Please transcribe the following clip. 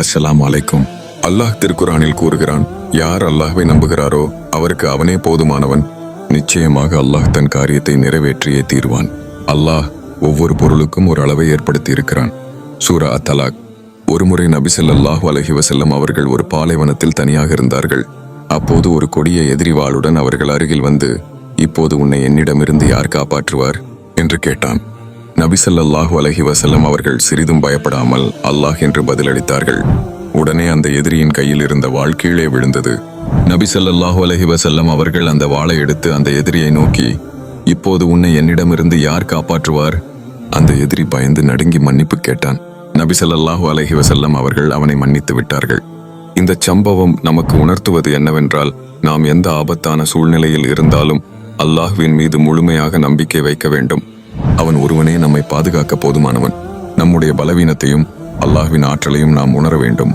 அஸ்ஸலாம் அலைக்கும். அல்லாஹ் திருக்குரானில் கூறுகிறான் யார் அல்லாஹ்வை நம்புகிறாரோ அவருக்கு அவனே போதுமானவன். நிச்சயமாக அல்லாஹ் தன் காரியத்தை நிறைவேற்றியே தீர்வான். அல்லாஹ் ஒவ்வொரு பொருளுக்கும் ஒரு அளவை ஏற்படுத்தி இருக்கிறான் சூரா அத்தலாக் ஒருமுறை நபிசல் ஸல்லல்லாஹு அலைஹி வஸல்லம் அவர்கள் ஒரு பாலைவனத்தில் தனியாக இருந்தார்கள். அப்போது ஒரு கொடிய எதிரிவாளுடன் அவர்கள் அருகில் வந்து இப்போது உன்னை என்னிடமிருந்து யார் காப்பாற்றுவார்? என்று கேட்டான். நபிசல்லாஹு அலஹி வசல்லம் அவர்கள் சிறிதும் பயப்படாமல் அல்லாஹ் என்று பதிலளித்தார்கள். உடனே அந்த எதிரியின் கையில் இருந்த வாள் கீழே விழுந்தது. நபி ஸல்லல்லாஹு அலைஹி வஸல்லம் அவர்கள் அந்த வாளை எடுத்து அந்த எதிரியை நோக்கி இப்போது உன்னை என்னிடமிருந்து யார் காப்பாற்றுவார்? அந்த எதிரி பயந்து நடுங்கி மன்னிப்பு கேட்டான். நபி ஸல்லல்லாஹு அலைஹி வஸல்லம் அவர்கள் அவனை மன்னித்து விட்டார்கள். இந்த சம்பவம் நமக்கு உணர்த்துவது என்னவென்றால் நாம் எந்த ஆபத்தான சூழ்நிலையில் இருந்தாலும் அல்லாஹ்வின் மீது முழுமையாக நம்பிக்கை வைக்க வேண்டும். அவன் ஒருவனே நம்மை பாதுகாக்க போதுமானவன். நம்முடைய பலவீனத்தையும் அல்லாஹ்வின் ஆற்றலையும் நாம் உணர வேண்டும்.